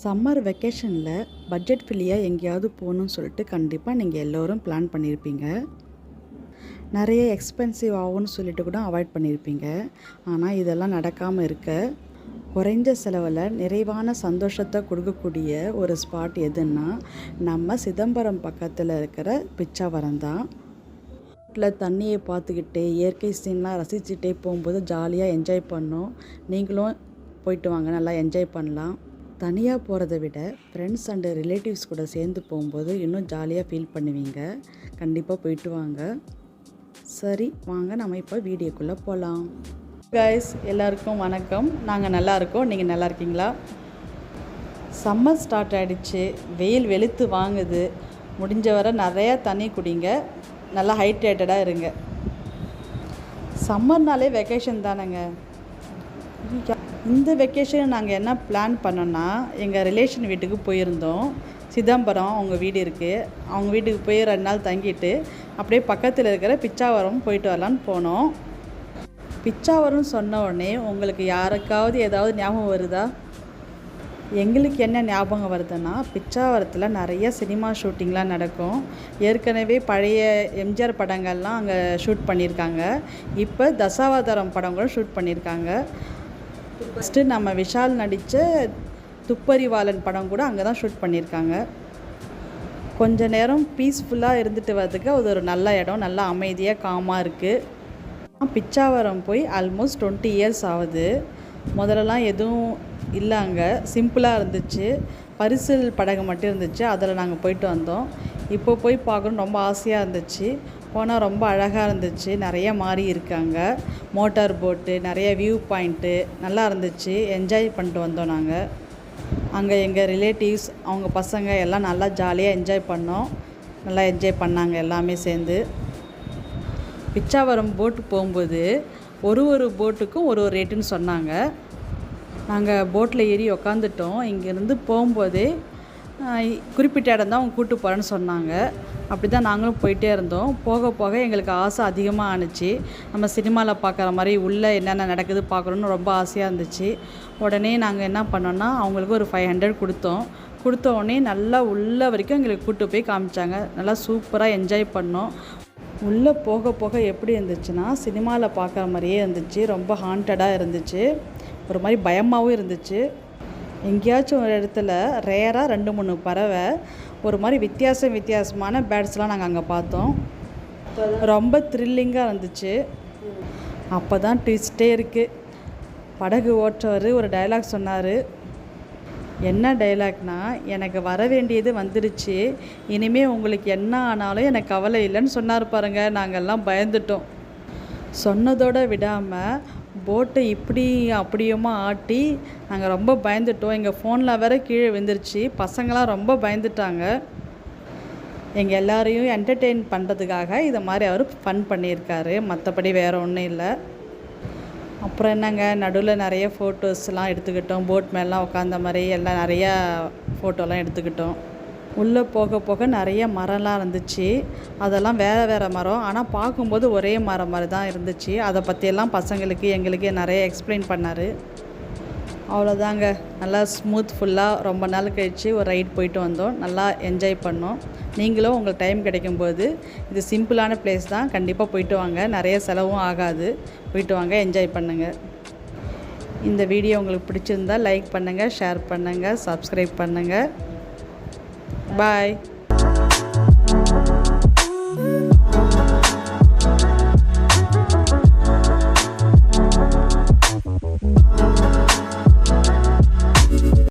Summer வெக்கேஷனில் budget ஃபிலியாக எங்கேயாவது போகணும்னு சொல்லிட்டு கண்டிப்பாக நீங்கள் எல்லோரும் பிளான் பண்ணியிருப்பீங்க நிறைய எக்ஸ்பென்சிவ் ஆகும்னு சொல்லிட்டு கூட அவாய்ட் பண்ணியிருப்பீங்க ஆனால் இதெல்லாம் நடக்காமல் இருக்க குறைஞ்ச செலவில் நிறைவான சந்தோஷத்தை கொடுக்கக்கூடிய ஒரு ஸ்பாட் எதுன்னா நம்ம சிதம்பரம் பக்கத்தில் இருக்கிற பிச்சாவரம் தான். வீட்டில் தண்ணியை பார்த்துக்கிட்டே இயற்கை சீன்லாம் ரசிச்சுட்டே போகும்போது ஜாலியாக என்ஜாய் பண்ணோம். நீங்களும் போயிட்டு வாங்க நல்லா என்ஜாய் பண்ணலாம். தனியாக போகிறத விட ஃப்ரெண்ட்ஸ் அண்டு ரிலேட்டிவ்ஸ் கூட சேர்ந்து போகும்போது இன்னும் ஜாலியாக ஃபீல் பண்ணுவீங்க. கண்டிப்பாக போயிட்டு வாங்க. சரி வாங்க நம்ம இப்போ வீடியோக்குள்ளே போகலாம் கைஸ் எல்லாருக்கும் வணக்கம். நாங்கள் நல்லா இருக்கோம். நீங்கள் நல்லா இருக்கீங்களா? சம்மர் ஸ்டார்ட் ஆகிடுச்சு வெயில் வெளுத்து வாங்குது. முடிஞ்ச வரை நிறையா தண்ணி குடிங்க. நல்லா ஹைட்ரேட்டடாக இருங்க. சம்மர்னாலே வெக்கேஷன் தானேங்க. இந்த வெக்கேஷன் நாங்கள் என்ன பிளான் பண்ணோன்னா எங்கள் ரிலேஷன் வீட்டுக்கு போயிருந்தோம். சிதம்பரம் அவங்க வீடு இருக்குது அவங்க வீட்டுக்கு போய் ரெண்டு நாள் தங்கிட்டு அப்படியே பக்கத்தில் இருக்கிற பிச்சாவரம் போயிட்டு வரலான்னு போனோம். பிச்சாவரம் சொன்ன உடனே உங்களுக்கு யாருக்காவது ஏதாவது ஞாபகம் வருதா? எங்களுக்கு என்ன ஞாபகம் வருதுன்னா பிச்சாவரத்தில் நிறைய சினிமா ஷூட்டிங்லாம் நடக்கும். ஏற்கனவே பழைய எம்ஜிஆர் படங்கள்லாம் அங்கே ஷூட் பண்ணியிருக்காங்க. இப்போ தசாவதாரம் படம் கூட ஷூட் பண்ணியிருக்காங்க. ஃபஸ்ட்டு நம்ம விஷால் நடித்த துப்பறிவாளன் படம் கூட அங்கே தான் ஷூட் பண்ணியிருக்காங்க. கொஞ்ச நேரம் பீஸ்ஃபுல்லாக இருந்துட்டு வரதுக்கு அது ஒரு நல்ல இடம் நல்லா அமைதியாக காமாக இருக்குது பிச்சாவரம் போய் ஆல்மோஸ்ட் டுவெண்ட்டி இயர்ஸ் ஆகுது. முதல்லலாம் எதுவும் இல்லை அங்கே. சிம்பிளாக இருந்துச்சு. பரிசில் படகு மட்டும் இருந்துச்சு. அதில் நாங்கள் போயிட்டு வந்தோம். இப்போ போய் பார்க்கணும் ரொம்ப ஆசையாக இருந்துச்சு. போனால் ரொம்ப அழகாக இருந்துச்சு. நிறைய மாறி இருக்காங்க. மோட்டார் போட்டு நிறைய வியூ பாயிண்ட்டு நல்லா இருந்துச்சு. என்ஜாய் பண்ணிட்டு வந்தோம் நாங்கள் அங்கே எங்கள் ரிலேட்டிவ்ஸ் அவங்க பசங்க எல்லாம் நல்லா ஜாலியாக என்ஜாய் பண்ணோம். நல்லா என்ஜாய் பண்ணாங்க எல்லாமே சேர்ந்து. பிச்சாவரம் போட்டு போகும்போது ஒரு ஒரு போட்டுக்கும் ஒரு ஒரு ரேட்டுன்னு சொன்னாங்க. நாங்கள் போட்டில் ஏறி உக்காந்துட்டோம். இங்கேருந்து போகும்போதே குறிப்பிட்ட இடம் தான் அவங்க கூப்பிட்டு போகிறேன்னு சொன்னாங்க. அப்படி தான் நாங்களும் போயிட்டே இருந்தோம். போக போக எங்களுக்கு ஆசை அதிகமாக ஆணுச்சு. நம்ம சினிமாவில் பார்க்குற மாதிரி உள்ளே என்னென்ன நடக்குது பார்க்கணுன்னு ரொம்ப ஆசையாக இருந்துச்சு. உடனே நாங்கள் என்ன பண்ணோன்னா அவங்களுக்கு ஒரு ஃபைவ் ஹண்ட்ரட் கொடுத்தோம். கொடுத்த உடனே நல்லா உள்ள வரைக்கும் எங்களுக்கு கூப்பிட்டு போய் காமிச்சாங்க. நல்லா சூப்பராக என்ஜாய் பண்ணோம். உள்ளே போக போக எப்படி இருந்துச்சுன்னா சினிமாவில் பார்க்குற மாதிரியே இருந்துச்சு. ரொம்ப ஹாண்டடாக இருந்துச்சு. ஒரு மாதிரி பயமாகவும் இருந்துச்சு. எங்கேயாச்சும் ஒரு இடத்துல ரேராக ரெண்டு மூணு பறவை ஒரு மாதிரி வித்தியாசம் வித்தியாசமான பேர்ட்ஸ்லாம் நாங்கள் அங்கே பார்த்தோம். ரொம்ப த்ரில்லிங்காக இருந்துச்சு. அப்போ தான் ட்விஸ்டே இருக்குது படகு ஓட்டுறவர் ஒரு டைலாக் சொன்னார். என்ன டைலாக்னா எனக்கு வர வேண்டியது வந்துடுச்சு இனிமேல் உங்களுக்கு என்ன ஆனாலும் எனக்கு கவலை இல்லைன்னு சொன்னார் பாருங்கள் நாங்கள்லாம் பயந்துட்டோம். சொன்னதோடு விடாமல் போட்டை இப்படி அப்படியுமா ஆட்டி நாங்கள் ரொம்ப பயந்துட்டோம். எங்கள் ஃபோனில் வேற கீழே விழுந்துருச்சு. பசங்களாம் ரொம்ப பயந்துட்டாங்க. எங்கள் எல்லாரையும் என்டர்டெயின் பண்ணுறதுக்காக இதை மாதிரி அவர் ஃபன் பண்ணியிருக்காரு. மற்றபடி வேறு ஒன்றும் இல்லை. அப்புறம் என்னங்க? நடுவில் நிறைய ஃபோட்டோஸ்லாம் எடுத்துக்கிட்டோம். போட் மேலாம் உட்காந்த மாதிரி எல்லாம் நிறையா ஃபோட்டோலாம் எடுத்துக்கிட்டோம். உள்ளே போக போக நிறைய மரம்லாம் இருந்துச்சு. அதெல்லாம் வேறு வேறு மரம். ஆனால் பார்க்கும்போது ஒரே மரம் மாதிரி தான் இருந்துச்சு. அதை பற்றியெல்லாம் பசங்களுக்கு எங்களுக்கு நிறைய எக்ஸ்பிளைன் பண்ணார். அவ்வளோதாங்க. நல்லா ஸ்மூத் ஃபுல்லாக ரொம்ப நாள் கழித்து ஒரு ரைட் போயிட்டு வந்தோம். நல்லா என்ஜாய் பண்ணோம். நீங்களும் உங்களுக்கு டைம் கிடைக்கும்போது இது சிம்பிளான பிளேஸ் தான். கண்டிப்பாக போயிட்டு வாங்க. நிறைய செலவும் ஆகாது. போயிட்டு வாங்க என்ஜாய் பண்ணுங்கள் இந்த வீடியோ உங்களுக்கு பிடிச்சிருந்தால் லைக் பண்ணுங்கள் ஷேர் பண்ணுங்கள் சப்ஸ்கிரைப் பண்ணுங்கள் பாய்